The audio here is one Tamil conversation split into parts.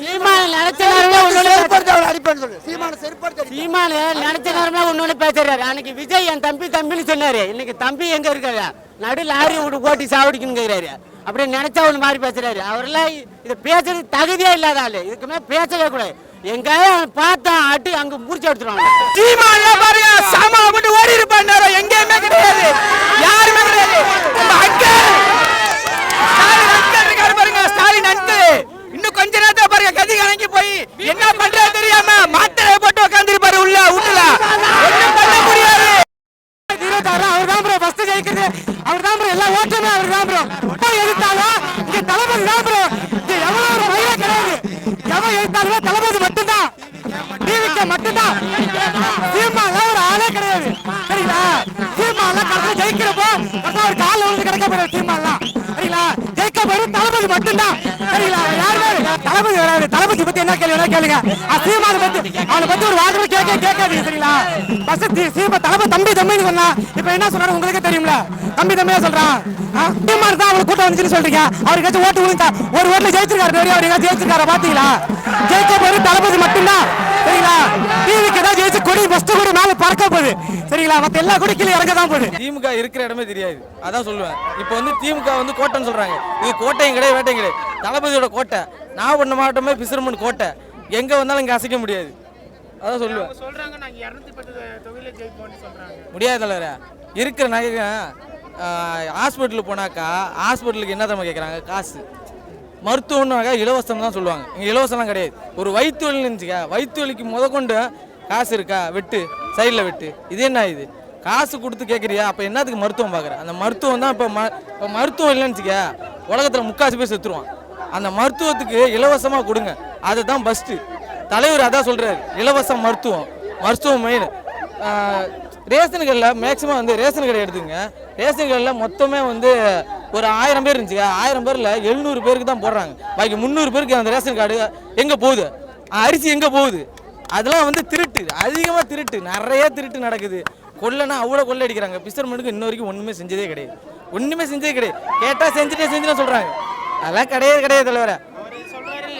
சீமான நினைச்ச நேரமே சீமான. சீமான ஒண்ணு பேசுறாரு. அன்னைக்கு விஜய் என் தம்பி தம்பின்னு சொன்னாரு. இன்னைக்கு தம்பி எங்க இருக்காரு? நடு லாரி விட்டு போட்டி சாவடிக்கணுங்கிறாரு. அப்படியே நினைச்சா ஒண்ணு மாதிரி பேசுறாரு. அவரெல்லாம் இது பேசுறது தகுதியே இல்லாத ஆளு. இதுக்கு மேல பேசவே கூடாது. எங்கேயும் பார்த்தா ஆட்டி அங்க முடிச்சு எடுத்துருவாங்க. சீமான்ல பாருங்க சாமா போட்டு ஓடி இருப்பாரு எங்கேயுமே கிடையாது. யாருமே கிடையாது நம்ம அங்கிள் ஸ்டாலின் அங்கிள் இருக்காரு பாருங்க ஸ்டாலின் அங்கிள் இன்னும் கொஞ்ச நேரத்துல இறங்கி போய் என்ன பண்றது தெரியாம மாத்திரை போட்டு உட்காந்துருப்பாரு உள்ள உள்ள ஒண்ணும் பண்ண முடியாது? இருபத்தாறு அவர் தான் ப்ரோ ஃபர்ஸ்ட் ஜெயிக்கிறது. அவர் தான் ப்ரோ எல்லா அவர் தான் ப்ரோ எப்போ எதிர்த்தாலும் இங்க தளபதி தான் ப்ரோ இங்க எவ்வளவு ஒரு கிடையாது. எவன் எதிர்த்தாலுமே தளபதி மட்டும்தான். டிவிக்கு மட்டும்தான். சீமால ஒரு ஆளே கிடையாது. சரிங்களா? சீமால கடைசி ஜெயிக்கிறப்போ ஒரு காலில் விழுந்து கிடைக்க போறாரு சீமாலாம் சரிங்களா? ஜெயிக்க போறது தளபதி மட்டும்தான். சரிங்களா? யாருமே தளபதி வராது. பத்தி என்ன கேள்வி கேளுங்க. அது சீமான பத்தி அவனை பத்தி ஒரு வார்த்தை கேட்க கேட்காதீங்க சரிங்களா? ஃபர்ஸ்ட் சீம தளபதி தம்பி தம்பின்னு சொன்னா இப்ப என்ன சொன்னாரு உங்களுக்கே தெரியும்ல? தம்பி தம்பியா சொல்றான். சீமான் தான் அவருக்கு கூட்டம் வந்துச்சுன்னு சொல்றீங்க. அவருக்கு ஓட்டு விழுந்தா ஒரு ஓட்டுல ஜெயிச்சிருக்காரு நிறைய அவர் எங்கேயாச்சும் ஜெயிச்சிருக்காரா பாத்தீங்களா? ஜெயிக்க போறது தளபதி மட்டும்தான் சரிங்களா? டிவிக்கு ஏதாவது ஜெயிச்சு கொடி ஃபர்ஸ்ட் கொடி மேல பறக்க போகுது சரிங்களா? மத்த எல்லா கொடி கீழே இறங்க தான் போகுது. திமுக இருக்கிற இடமே தெரியாது. அதான் சொல்லுவேன். இப்போ வந்து திமுக வந்து கோட்டைன்னு சொல்றாங்க. இது கோட்டையும் கிடையாது வேட்டையும் கிடையாது. தளபதியோட கோட்டை. நாகப்பட்டினம் மாவட்டமே பிசிறுமன் கோட்டை. எங்க வந்தாலும் இங்க அசைக்க முடியாது. அதான் சொல்லுவேன். சொல்றாங்க நாங்க இருநூத்தி பத்து தொகுதியில ஜெயிப்போம்னு முடியாது தலைவர. இருக்கிற நகை ஹாஸ்பிட்டலுக்கு போனாக்கா ஹாஸ்பிட்டலுக்கு என்ன தரமா கேட்குறாங்க காசு. மருத்துவம்னாக்கா இலவசம் தான் சொல்லுவாங்க. இங்கே இலவசம்லாம் கிடையாது. ஒரு வயிற்று வலி இருந்துச்சுக்க வயிற்று வலிக்கு முத கொண்டு காசு இருக்கா? வெட்டு. சைடில் வெட்டு. இது என்ன இது? காசு கொடுத்து கேட்குறியா அப்போ என்னத்துக்கு மருத்துவம் பார்க்குற அந்த மருத்துவம் தான் இப்போ ம இப்போ மருத்துவம் இல்லைன்னு வச்சுக்க உலகத்தில் முக்காசு பேர் செத்துருவான். அந்த மருத்துவத்துக்கு இலவசமாக கொடுங்க. அதுதான் பெஸ்ட்டு தலைவர் அதான் சொல்கிறாரு இலவச மருத்துவம். மருத்துவம் மெயின் ரேஷன் கடையில் மேக்ஸிமம் வந்து ரேஷன் கடை எடுத்துங்க ரேஷன் கடையில் மொத்தமே வந்து ஒரு ஆயிரம் பேர் இருந்துச்சுங்க. ஆயிரம் பேரில் எழுநூறு பேருக்கு தான் போடுறாங்க. பாக்கி முந்நூறு பேருக்கு அந்த ரேஷன் கார்டு எங்கே போகுது? அரிசி எங்கே போகுது? அதெல்லாம் வந்து திருட்டு. அதிகமாக திருட்டு. நிறைய திருட்டு நடக்குது. கொள்ளைனா அவ்வளோ கொள்ளை அடிக்கிறாங்க. பிஸ்டர்மெண்ட்டுக்கு இன்ன வரைக்கும் ஒன்றுமே செஞ்சதே கிடையாது. ஒன்றுமே செஞ்சதே கிடையாது. கேட்டால் செஞ்சுட்டே செஞ்சுட்டே சொல்கிறாங்க அதெல்லாம் கிடையாது கிடையாது தலைவரை. அவர் சொல்றாரு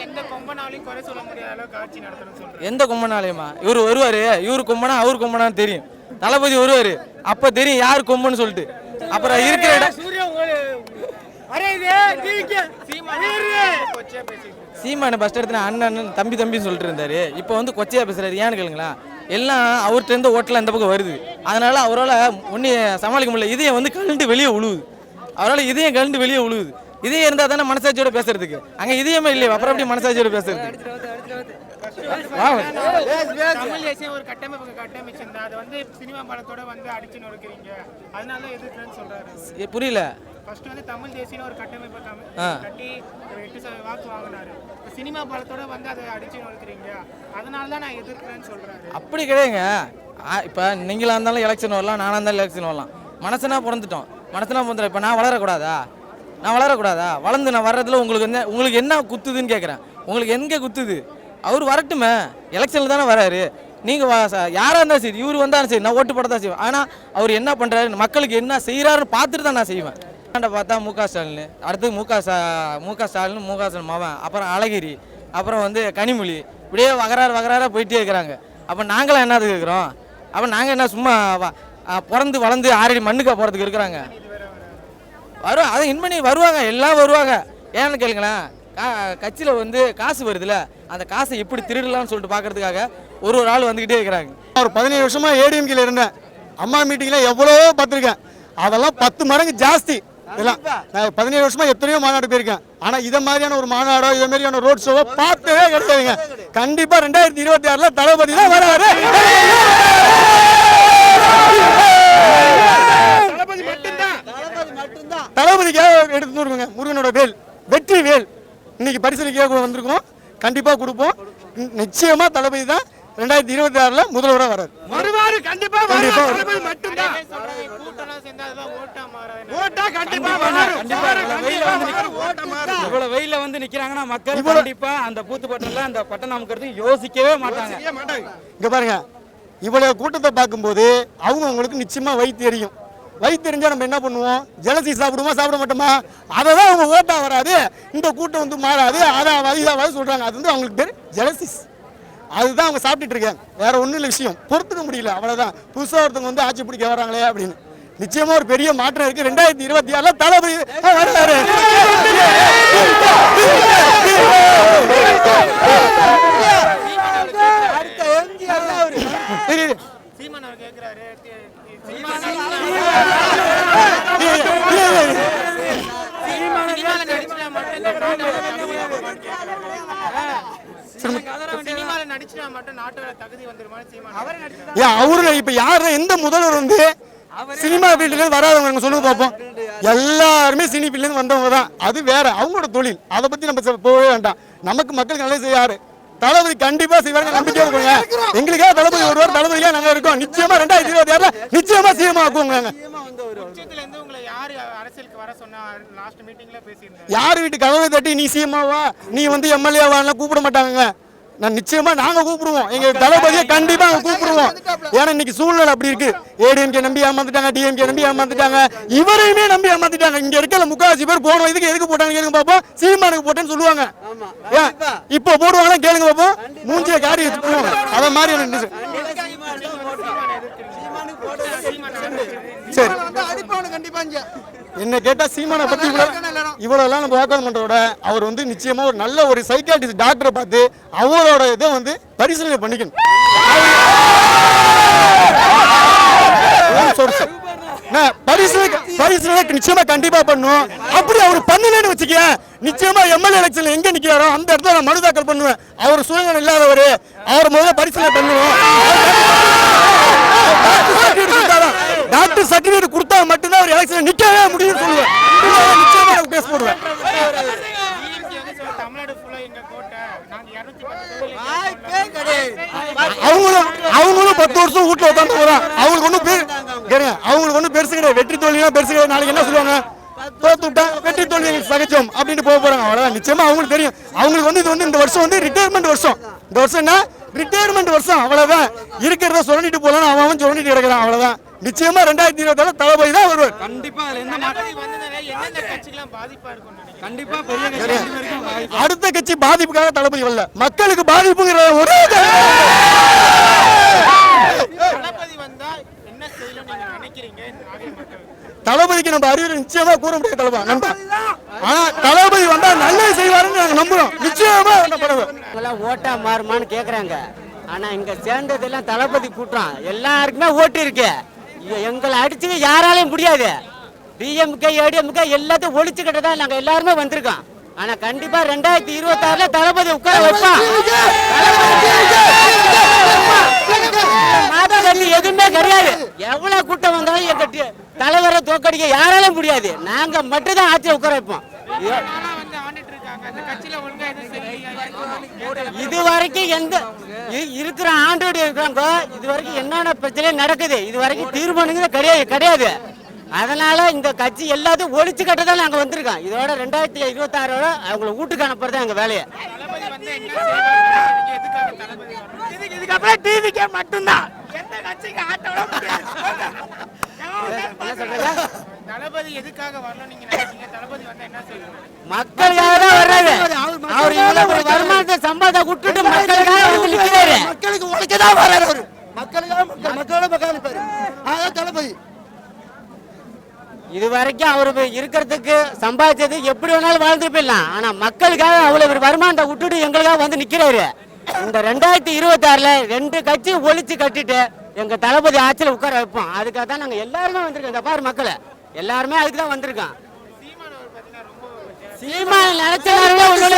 எந்த கொம்பனாலையும் இவர் வருவாரு இவர் கொம்பனா அவர் கொம்பனான்னு தெரியும். தளபதி வருவாரு அப்ப தெரியும் யார் கொம்புன்னு சொல்லிட்டு. அப்புறம் இருக்கிற இடம் சீமான பஸ் இடத்துல அண்ணன் அண்ணன் தம்பி தம்பின்னு சொல்லிட்டு இருந்தாரு. இப்போ வந்து கொச்சையா பேசுறாரு ஏன்னு கேளுங்களா? எல்லாம் அவர்கிட்ட இருந்து ஓட்டலாம் இந்த பக்கம் வருது. அதனால அவரால் ஒன்றும் சமாளிக்க முடியல. இதயம் வந்து கழுண்டு வெளியே உழுவுது. அவரால் இதயம் கழுண்டு வெளியே உழுவுது. இதயம் இருந்தால் தானே மனசாட்சியோட பேசுறதுக்கு. அங்கே இதயமே இல்லையா அப்புறம் எப்படி மனசாட்சியோட பேசுறது? வாங்க தமிழ் தேசியம் ஒரு கட்டமைப்பு கட்டமைச்சிருந்தா அதை வந்து சினிமா படத்தோட வந்து அடிச்சு நொறுக்கிறீங்க. அதனால எதிர்க்கிறேன்னு சொல்றாரு? ஏ, புரியல. ஃபர்ஸ்ட் வந்து தமிழ் தேசியம் ஒரு கட்டமைப்பை. கட்டி ஒரு எட்டு சதவீத வாக்கு வாங்கினாரு. சினிமா படத்தோட வந்து அதை அடிச்சு நொறுக்கிறீங்க. அதனால தான் நான் எதிர்க்கிறேன்னு சொல்றாரு? அப்படி கிடையாதுங்க இப்போ நீங்களா இருந்தாலும் எலெக்ஷன் வரலாம் நானாக இருந்தாலும் எலெக்ஷன் வரலாம். மனசனா பிறந்துட்டோம். மனசனா பிறந்துட்டோம். இப்போ நான் வளரக்கூடாதா? நான் வளரக்கூடாதா? வளர்ந்து நான் வர்றதுல உங்களுக்கு என்ன உங்களுக்கு என்ன குத்துதுன்னு கேட்குறேன் உங்களுக்கு எங்கே குத்துது? அவர் வரட்டுமே. எலெக்ஷனில் தானே வராரு. நீங்கள் யாராக இருந்தாலும் சரி இவர் வந்தாலும் சரி நான் ஓட்டு போட தான் செய்வேன். ஆனால் அவர் என்ன பண்ணுறாரு மக்களுக்கு என்ன செய்கிறாருன்னு பார்த்துட்டு தான் நான் செய்வேன். ஆண்ட பார்த்தா மு க ஸ்டாலின் அடுத்து மு க ஸ்டா மு க ஸ்டாலின் மு க ஸ்டாலின் மவன் அப்புறம் அழகிரி அப்புறம் வந்து கனிமொழி இப்படியே வகராறு வகராறாக போயிட்டே இருக்கிறாங்க. அப்போ நாங்களாம் என்னதுக்கு இருக்கிறோம்? அப்போ நாங்கள் என்ன சும்மா பிறந்து வளர்ந்து ஆறடி மண்ணுக்கா போகிறதுக்கு இருக்கிறாங்க? வரும் அதை இன் பண்ணி வருவாங்க எல்லாம் வருவாங்க. ஏன்னு கேளுங்களேன் கட்சியில் வந்து காசு வருதுல்ல அந்த காசை எப்படி திருடலாம்னு சொல்லிட்டு பார்க்கறதுக்காக ஒரு ஒரு ஆள் வந்துக்கிட்டே இருக்கிறாங்க. ஒரு பதினேழு வருஷமா ஏடிஎம்கேல இருந்தேன். அம்மா மீட்டிங்ல எவ்வளவோ பார்த்துருக்கேன். அதெல்லாம் பத்து மடங்கு ஜாஸ்தி. இதெல்லாம் நான் பதினேழு வருஷமா எத்தனையோ மாநாடு போயிருக்கேன். ஆனா இதை மாதிரியான ஒரு மாநாடோ இதை மாதிரியான ரோட் ஷோவோ பார்த்ததே கிடையாதுங்க. கண்டிப்பா ரெண்டாயிரத்தி இருபத்தி ஆறுல தளபதி தான் வராரு தளபதி மட்டும்தான் தளபதிக்காக எடுத்து வருவாங்க முருகனோட வேல் வெற்றி வேல் இன்னைக்கு பரிசீலிக்க வந்திருக்கோம். கண்டிப்பா கொடுப்போம். நி- நிச்சயமா தளபதி தான் ரெண்டாயிரத்தி இருபத்தி ஆறுல முதல்வராக வராரு வருவாரு கண்டிப்பா கண்டிப்பா மட்டும்தான். வெயில வந்து நிக்கிறாங்கன்னா மக்கள் கண்டிப்பா அந்த பூத்து பட்டன்ல அந்த பட்டம் யோசிக்கவே மாட்டாங்க. இங்க பாருங்க. இவ்வளவு கூட்டத்தை பார்க்கும்போது அவங்க அவங்களுக்கு நிச்சயமா வயிற்று எரியும். வயிற்று தெரிஞ்சா நம்ம என்ன பண்ணுவோம்? ஜலசி சாப்பிடுவோமா சாப்பிட மாட்டோமா? அதை தான் அவங்க ஓட்டா வராது. இந்த கூட்டம் வந்து மாறாது. அதான் இதாவது சொல்றாங்க. அது வந்து அவங்களுக்கு பேர் ஜலசிஸ். அதுதான் அவங்க சாப்பிட்டுட்டு இருக்காங்க வேற ஒன்றும் இல்லை விஷயம். பொறுத்துக்க முடியல. அவ்வளவுதான். புதுசாக ஒருத்தவங்க வந்து ஆட்சி பிடிக்க வராங்களே அப்படின்னு. நிச்சயமா ஒரு பெரிய மாற்றம் இருக்கு. ரெண்டாயிரத்தி இருபத்தி ஆறுல தளபதி வருவாரு வர்றாரு. இரு, சீமான் அவர் கேட்கிறாரு அவரு இப்ப யாரு? எந்த முதல்வர் வந்து சினிமா ஃபீல்டுல இருந்து வராதவங்க சொல்லுங்க பார்ப்போம் எல்லாருமே சினி ஃபீல்ட்ல இருந்து வந்தவங்க தான். அது வேற அவங்களோட தொழில். அதை பத்தி நம்ம செ- போகவே வேண்டாம். நமக்கு மக்களுக்கு நல்லது செய்யாரு தளபதி கண்டிப்பா செய்வாங்க நம்பிக்கையா இருக்குங்க எங்களுக்காக தளபதி வருவார் தளபதியா நாங்க இருக்கோம். நிச்சயமா ரெண்டாயிரத்தி இருபத்தி ஆறுல நிச்சயமா சிஎம் ஆக்குவோங்க யாரு வீட்டு கதவை தட்டி நீ சிஎம்மாவா நீ வந்து எம்எல்ஏவாலாம் கூப்பிட மாட்டாங்க நான் நிச்சயமா நாங்க கூப்பிடுவோம். எங்க தளபதியை கண்டிப்பா நாங்க கூப்பிடுவோம். ஏன்னா இன்னைக்கு சூழ்நிலை அப்படி இருக்கு. ஏடிஎம்கே நம்பி ஏமாந்துட்டாங்க டிஎம்கே நம்பி ஏமாந்துட்டாங்க இவரையுமே நம்பி ஏமாந்துட்டாங்க இங்க இருக்கிற முக்காவாசி பேர் போன இதுக்கு எதுக்கு போட்டாங்க கேளுங்க பாப்போம். சீமானுக்கு போட்டேன்னு சொல்லுவாங்க? இப்போ போடுவாங்களா கேளுங்க பாப்போம். மூஞ்சிய காரி வச்சு போடுவாங்க அத மாதிரி எனக்கு சரி. என்ன கேட்டா சீமானை பத்தி எல்லாம் நம்ம வாக்குவாதம் பண்றதோட அவர் வந்து நிச்சயமா ஒரு நல்ல ஒரு சைக்காட்டிஸ்ட் டாக்டரை பார்த்து அவரோட இதை வந்து பரிசீலனை பண்ணிக்கணும். நிச்சயமா கண்டிப்பா பண்ணும் அப்படி அவர் பண்ணலன்னு வச்சுக்க நிச்சயமா எம்எல்ஏ எலெக்ஷன்ல எங்க நிக்கிறாரோ அந்த இடத்துல நான் மனு தாக்கல் பண்ணுவேன். அவர் சுயநலம் இல்லாதவர் அவர் முதல்ல பரிசீலனை பண்ணுவோம். டாக்டர் சர்டிபிகேட் கொடுத்தா மட்டும்தான் அவர் எலெக்ஷன் நிக்கவே முடியும்னு சொல்லுவேன். எனக்கு பேச போடுவேன் அவங்களும் அவங்களும் பத்து வருஷம் வீட்டுல உட்காந்து போறான் அவங்களுக்கு ஒன்றும் பேர் கேளுங்க அவங்களுக்கு ஒன்றும் பெருசு கிடையாது. வெற்றி தோல்வியா பெருசு கிடையாது. நாளைக்கு என்ன சொல்லுவாங்க? தோத்து விட்டா வெற்றி தோல்வி எங்களுக்கு சகஜம் அப்படின்னு போக போறாங்க. அவ்வளோதான் நிச்சயமா அவங்களுக்கு தெரியும். அவங்களுக்கு வந்து இது வந்து இந்த வருஷம் வந்து ரிட்டையர்மெண்ட் வருஷம். இந்த வருஷம் என்ன? ரிட்டையர்மெண்ட் வருஷம். அவ்வளோதான் இருக்கிறத சொல்லிட்டு போகலான்னு அவன் அவன் சொல்லிட்டு கிடக்கிறான். அவ்வளோதான் நிச்சயமா ரெண்டாயிரத்தி இருபத்தாறு தளபதி தான் வருவார். கண்டிப்பா. அடுத்த கட்சி பாதிப்புக்காக தளபதி வரல. மக்களுக்கு பாதிப்புங்கிற ஒரே தளபதி வந்தா என்ன செய்யணும் நீங்க நினைக்கிறீங்க? இந்த நாகை மக்கள். தளபதிக்கு நம்ம அறிவுரை நிச்சயமா கூற முடியாது தளபதி நண்பா. ஆனா தளபதி வந்தா நல்லது செய்வாருன்னு நாங்க நம்புறோம். நிச்சயமா பண்ணுவோம் எல்லாம் ஓட்டா மாறுமான்னு கேக்குறாங்க. ஆனா இங்க சேர்ந்ததெல்லாம் தளபதி கூட்டம் எல்லாருக்குமே ஓட்டு இருக்கு. எங்களை அடிச்சுக்க யாராலையும் முடியாது. டிஎம்கே ஏடிஎம்கே எல்லாத்தையும் ஒழிச்சுக்கிட்டு தான் நாங்க எல்லாருமே வந்திருக்கோம். ஆனா கண்டிப்பா ரெண்டாயிரத்தி இருபத்தி ஆறுல தளபதி உட்கார வைப்பான். எதுவுமே கிடையாது. எவ்வளவு கூட்டம் வந்தாலும் எங்க தலைவரை தோக்கடிக்க யாராலையும் முடியாது. நாங்க மட்டும் தான் ஆட்சியை உட்கார வைப்போம். இது- வரைக்கும் எந்த இருக்கிற ஆண்டோடு இருக்கிறாங்க இது வரைக்கும் என்னென்ன பிரச்சனை நடக்குது இது வரைக்கும் தீர்மானங்கிறது கிடையாது கிடையாது. அதனால இந்த கட்சி எல்லாத்தையும் ஒழிச்சு கட்ட தான் நாங்க வந்திருக்கோம். இதோட ரெண்டாயிரத்தி இருபத்தி ஆறோட அவங்கள வீட்டுக்கு அனுப்புறது தான் எங்க வேலையை. இதுக்கப்புறம் டிவிக்கே மட்டும்தான். எந்த கட்சிக்கு ஆட்டோட தளபதி எதுக்காக வரணும் நீங்க நினைச்சீங்க? தளபதி வந்தா என்ன செய்யணும்? மக்களுக்காக தான் வர்றாரு அவர் இவ்வளவு ஒரு வருமானத்தை சம்பாதத்தை விட்டுட்டு மக்களுக்காக வந்து நிக்கிறாரு? மக்களுக்கு உழைக்க தான் வராரு அவரு. மக்களுக்காக மக்கள் மக்களோட மக்கள் நிற்பாரு அதான் தளபதி. இது வரைக்கும் அவர் இருக்கிறதுக்கு சம்பாதிச்சது எப்படி வேணாலும் வாழ்ந்துட்டு போயிடலாம். ஆனா மக்களுக்காக அவ்வளவு ஒரு வருமானத்தை விட்டுட்டு எங்களுக்காக வந்து நிக்கிறாரு. இந்த ரெண்டாயிரத்தி இருபத்தி ஆறுல ரெண்டு கட்சி ஒழிச்சு கட்டிட்டு எங்க தளபதி ஆட்சியில உட்கார வைப்போம். அதுக்காக தான் நாங்க எல்லாருமே வந்திருக்கோம். இந்த பாரு மக்களை. எல்லாருமே அதுக்கு தான் வந்திருக்கோம் சீமான நினைச்ச நேரமே ஒண்ணு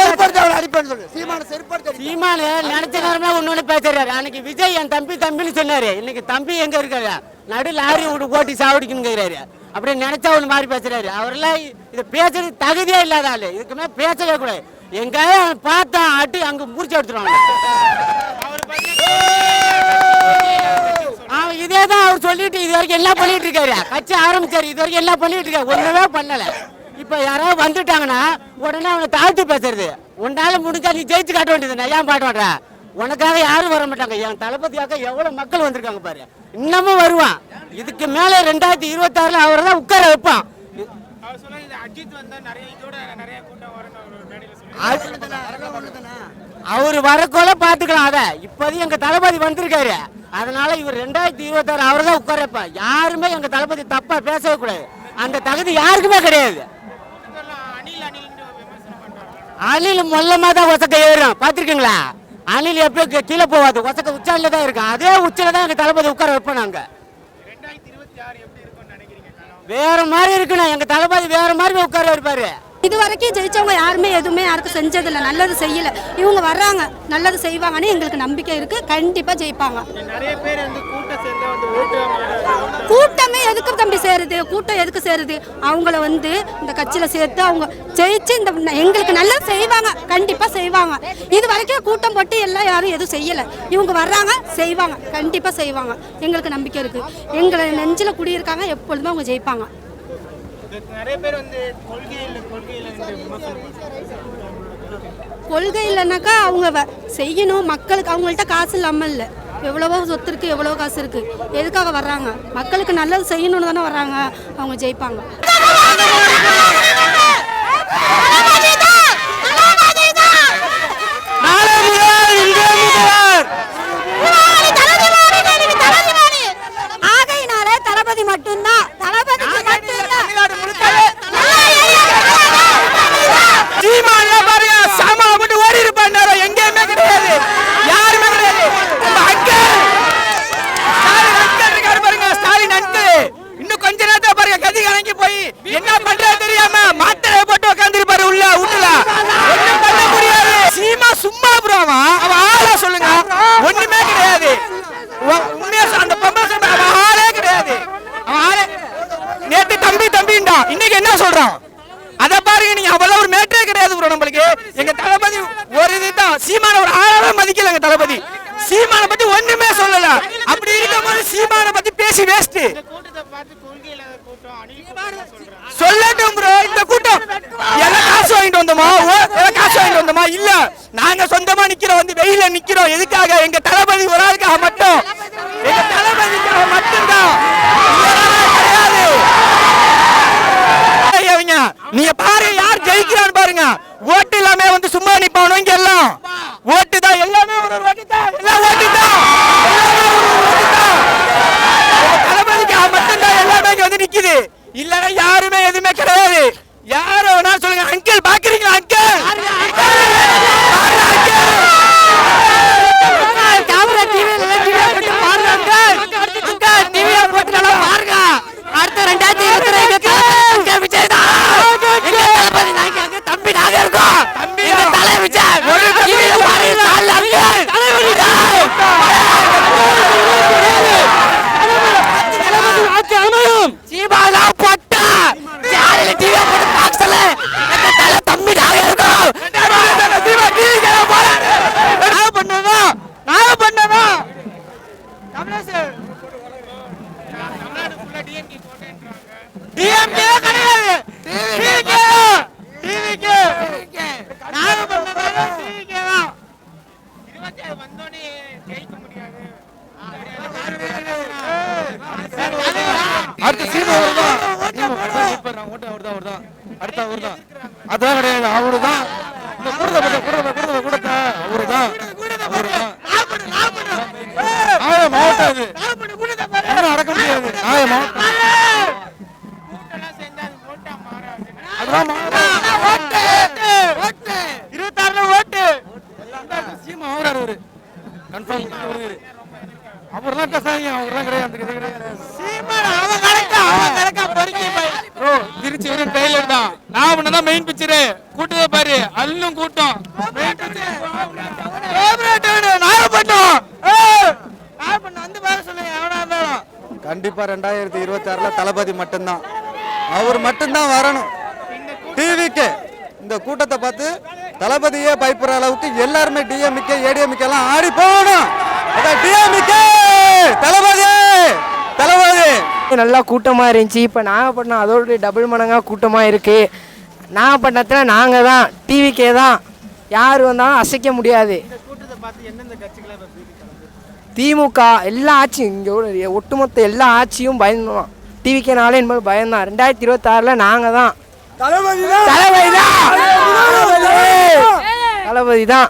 அடிப்பேன்னு சொல்லு. சீமான செருப்படுத்த சீமானு நினைச்ச நேரமே ஒண்ணு பேசுறாரு. அன்னைக்கு விஜய் என் தம்பி தம்பின்னு சொன்னாரு. இன்னைக்கு தம்பி எங்க இருக்காரு நடு லாரி விட்டு ஓட்டி சாவடிக்கணுங்கிறாரு. அப்படியே நினைச்சா ஒண்ணு மாதிரி பேசுறாரு. அவரெல்லாம் இது பேசுறது தகுதியே இல்லாத ஆளு. இதுக்குமே பேசவே கூடாது. எங்க பார்த்தா அடி அங்க முடிச்சு எடுத்துருவாங்க. இதே தான் அவர் சொல்லிட்டு இது வரைக்கும் எல்லாம் பண்ணிட்டு இருக்காரு. கட்சி ஆரம்பிச்சாரு. இது வரைக்கும் எல்லாம் பண்ணிட்டு இருக்காரு. ஒண்ணுமே பண்ணல. இப்ப யாராவது வந்துட்டாங்கன்னா உடனே அவனை தாழ்த்து பேசுறது. உன்னால முடிஞ்சா நீ ஜெயிச்சு காட்ட வேண்டியது ஏன் பாட்ட மாட்டா உனக்காக யாரும் வர மாட்டாங்க. என் தளபதியாக எவ்வளவு மக்கள் வந்திருக்காங்க பாரு. இன்னமும் வருவான். இதுக்கு மேல ரெண்டாயிரத்தி இருபத்தாறுல அவரை தான் உட்கார வைப்பான். அவர் சொன்னா இது அஜித் வந்தா நிறைய இதோட நிறைய கூட்டம் வரும்னு அவர் வரக்கூட பார்த்துக்கலாம். அதை இப்போதையும் வரக்கோல தளபதி வந்திருக்காரு. அதனால இவர் ரெண்டாயிரத்தி இருபத்தாறு அவர் தான் உட்கார யாருமே எங்கள் தளபதி தப்பாக பேசவே கூடாது. அந்த தகுதி யாருக்குமே கிடையாது. அணில் மொல்லமாக தான் ஒசக்க ஏறும் பார்த்துருக்கீங்களா? அணில் எப்போ கீ- கீழே போகாது ஒசக்க உச்சால தான் இருக்கும் அதே உச்சில தான் எங்கள் தளபதி உட்கார வைப்போம் நாங்கள் ரெண்டாயிரத்தி இருபத்தி ஆறு வேற மாதிரி இருக்குண்ணா எங்க தளபதி வேற மாதிரி உட்கார இருப்பாரு இது வரைக்கும் ஜெயிச்சவங்க யாருமே எதுவுமே யாருக்கும் செஞ்சதில்ல நல்லது செய்யல. இவங்க வர்றாங்க நல்லது செய்வாங்கன்னு எங்களுக்கு நம்பிக்கை இருக்கு. கண்டிப்பா ஜெயிப்பாங்க. கூட்டம் எதுக்கு தம்பி சேருது? கூட்டம் எதுக்கு சேருது? அவங்கள வந்து இந்த கட்சியில சேர்த்து அவங்க ஜெயிச்சு இந்த எங்களுக்கு நல்லது செய்வாங்க. கண்டிப்பா செய்வாங்க. இது வரைக்கும் கூட்டம் போட்டு எல்லாம் யாரும் எதுவும் செய்யல. இவங்க வர்றாங்க செய்வாங்க. கண்டிப்பா செய்வாங்க. எங்களுக்கு நம்பிக்கை இருக்கு. எங்களை நெஞ்சில குடியிருக்காங்க எப்பொழுதுமே அவங்க ஜெயிப்பாங்க. நிறைய பேர் வந்து கொள்கையில் கொள்கையில் கொள்கை இல்லைனாக்கா அவங்க செய்யணும். மக்களுக்கு அவங்கள்ட்ட காசு இல்லாமல் இல்லை. எவ்வளவோ சொத்து இருக்கு எவ்வளவோ காசு இருக்கு. எதுக்காக வர்றாங்க? மக்களுக்கு நல்லது செய்யணும்னு தானே வர்றாங்க. அவங்க ஜெயிப்பாங்க நாளை முதல் இங்கே முதல் ஆகையினால தளபதி மட்டும்தான் தளபதி தமிழ்நாடு முழுக்கவே சீமான்ல பாருங்க சாமான் போட்டு ஓடி இருப்பான் நேரம் எங்கேயுமே கிடையாது யாருமே கிடையாது நம்ம அங்கிள் ஸ்டாலின் அங்கிள் இருக்காரு பாருங்க ஸ்டாலின் அங்கிள் இன்னும் கொஞ்ச நேரத்துல பாருங்க கதி கலங்கி போய் என்ன பண்றது தெரியாம மாத்திரை போட்டு உட்காந்துருப்பாரு உள்ள வீட்டுல ஒண்ணும் பண்ண முடியாது சீமா சும்மா ப்ரோ அவன் அவன் ஆளா சொல்லுங்க ஒண்ணுமே கிடையாது உ- உண்மையா சொல்ல- அந்த பொம்பளை சொல்ற அவன் ஆளே கிடையாது அவன் ஆளே நேத்து தம்பி தம்பிண்டா இன்னைக்கு என்ன சொல்றான் அத பாருங்க நீங்க அவ்வளவு ஒரு மேட்டரே கிடையாது ப்ரோ நம்மளுக்கு எங்க தளபதி ஒரு இதுதான் சீமான ஒரு ஆளாவே மதிக்கல எங்க தளபதி. சீமான பத்தி ஒண்ணுமே சொல்லல. அப்படி இருக்கும்போது சீமான பத்தி பேசி வேஸ்ட் சொல்லட்டும் ப்ரோ இந்த கூட்டம். எல்லாம் காசு வாங்கிட்டு வந்தோமா? காசு வாங்கிட்டு வந்தோமா? இல்ல. நாங்க சொந்தமா நிக்கிறோம் வந்து வெயில நிக்கிறோம். எதுக்காக? எங்க தளபதி ஒரு ஆளுக்காக மட்டும். எங்க தளபதிக்காக மட்டும்தான். கிடையாது நீங்க பாரு யார் ஜெயிக்கிறான்னு பாருங்க. ஓட்டு இல்லாம வந்து சும்மா நிப்பானோ இங்க எல்லாம் இந்த கூட்டத்தை பார்த்து தளபதியே பயப்படுற அளவுக்கு எல்லாருமே டிஎம்கே ஏடிஎம்கே எல்லாம் ஆடி போகணும். டிஎம்கே தளபதி தளபதி. நல்லா கூட்டமாக இருந்துச்சு. இப்போ நாகப்பட்டினம் அதோட டபுள் மடங்காக கூட்டமாக இருக்குது நாகப்பட்டினத்தில் நாங்கள் தான் டிவிக்கே தான். யார் வந்தாலும் அசைக்க முடியாது. பார்த்து எந்தெந்த திமுக எல்லா ஆட்சியும் இங்கே ஒட்டுமொத்த எல்லா ஆட்சியும் பயந்தான் டிவிக்கே என்பது பயந்தான் ரெண்டாயிரத்தி இருபத்தாறில் நாங்கள் தான் தளபதி தான்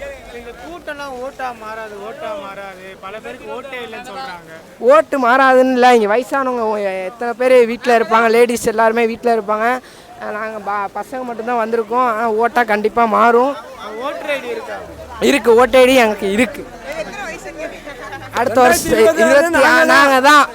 ஓட்டா மாறாது ஓட்டா மாறாது. பல பேருக்கு ஓட்டே இல்லைன்னு சொல்றாங்க. ஓட்டு மாறாதுன்னு இல்லை. இங்கே வயசானவங்க எத்தனை பேர் வீட்டில் இருப்பாங்க? லேடிஸ் எல்லாருமே வீட்டில் இருப்பாங்க. நாங்கள் பா பசங்க மட்டும்தான் வந்திருக்கோம். ஆனால் ஓட்டாக கண்டிப்பாக மாறும். ஓட்டர் ஐடி இருக்கா? இருக்கு. ஓட்டு ஐடி எனக்கு இருக்கு. அடுத்த வருஷம் நாங்கள் தான்.